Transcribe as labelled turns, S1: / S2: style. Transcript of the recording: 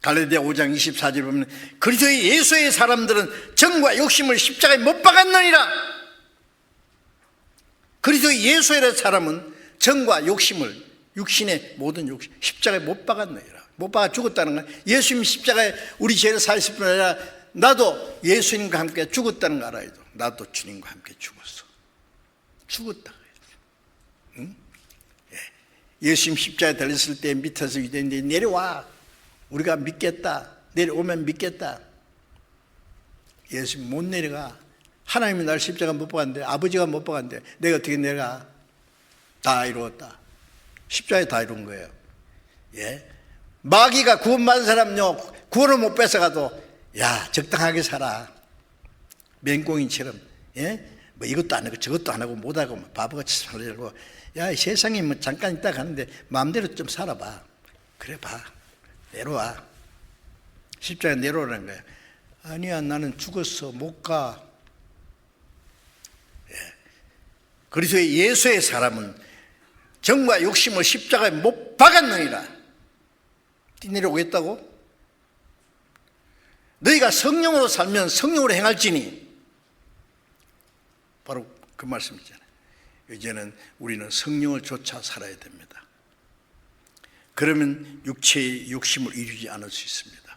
S1: 갈라디아 5장 24절 보면 그리스도의 예수의 사람들은 정과 욕심을 십자가에 못 박았느니라. 그리스도의 예수의 사람은 정과 욕심을 육신의 모든 욕심 십자가에 못 박았느니라. 못 박아 죽었다는 건 예수님 십자가에 우리 죄를 사실 뿐 아니라 나도 예수님과 함께 죽었다는 거 알아야 돼. 나도 주님과 함께 죽었어. 죽었다. 응? 예. 예수님 십자가에 달렸을 때 밑에서 유대인들이 내려와. 우리가 믿겠다. 내려오면 믿겠다. 예수님 못 내려가. 하나님이 날 십자가 못 박았는데 아버지가 못 박았는데 내가 어떻게 내가 다 이루었다. 십자가에 다 이룬 거예요. 예. 마귀가 구원받은 사람요 구원을 못 뺏어가도 야 적당하게 살아 맹꽁이처럼 예? 뭐 이것도 안 하고 저것도 안 하고 못 하고 뭐 바보같이 살려고 야이 세상에 뭐 잠깐 있다 가는데 마음대로 좀 살아봐 그래 봐 내려와 십자가에 내려오라는 거야 아니야 나는 죽었어 못 가 예. 그리스도의 예수의 사람은 정과 욕심을 십자가에 못 박았느니라 뛰내려오겠다고? 너희가 성령으로 살면 성령으로 행할지니 바로 그 말씀이잖아요. 이제는 우리는 성령을 쫓아 살아야 됩니다. 그러면 육체의 욕심을 이루지 않을 수 있습니다.